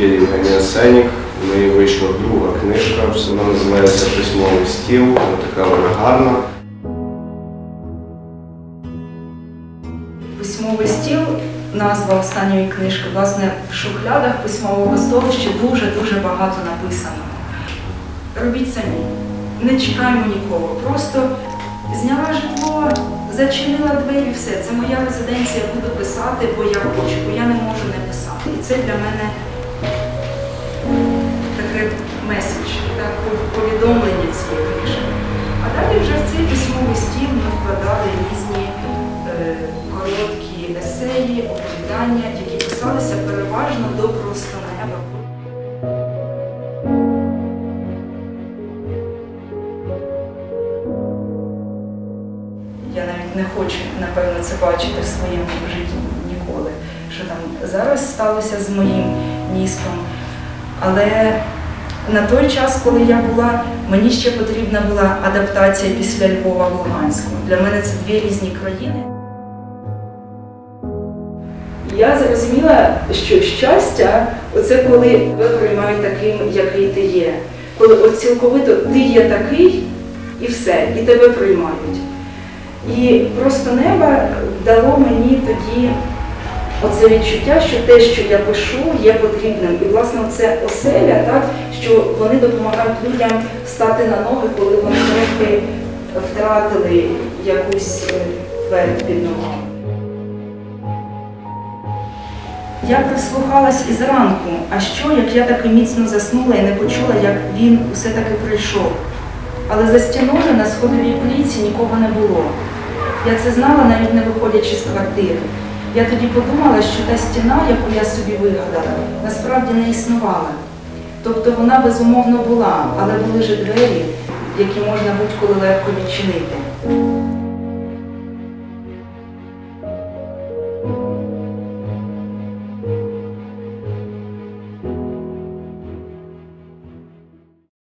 Я Євгенія Сенік. В неї вийшла друга книжка, вона називається Письмовий стіл. Вона така вона гарна. Письмовий стіл, назва останньої книжки, власне, в шухлядах письмового столу ще дуже-дуже багато написано. Робіть самі, не чекаємо нікого. Просто зняла житло, зачинила двері, все. Це моя резиденція, буду писати, бо я хочу, бо я не можу не писати. І це для мене далі вже в цей письмовий стіл ми вкладали різні е, короткі есеї, оповідання, які писалися переважно до просто неба. Я навіть не хочу, напевно, це бачити в своєму житті ніколи, що там зараз сталося з моїм містом. Але на той час, коли я була, мені ще потрібна була адаптація після Львова в Луганську. Для мене це дві різні країни. Я зрозуміла, що щастя це коли тебе приймають таким, який ти є. Коли от цілковито ти є такий і все, і тебе приймають. І просто небо дало мені тоді оце відчуття, що те, що я пишу, є потрібним. І власне це оселя, так, що вони допомагають людям стати на ноги, коли вони трохи втратили якусь е, твердь під ногами. Я прислухалась із ранку, а що, як я таки міцно заснула і не почула, як він усе-таки прийшов. Але за стіною на сходовій пліці нікого не було. Я це знала, навіть не виходячи з квартири. Я тоді подумала, що та стіна, яку я собі вигадала, насправді не існувала. Тобто вона безумовно була, але були ж двері, які можна будь-коли легко відчинити.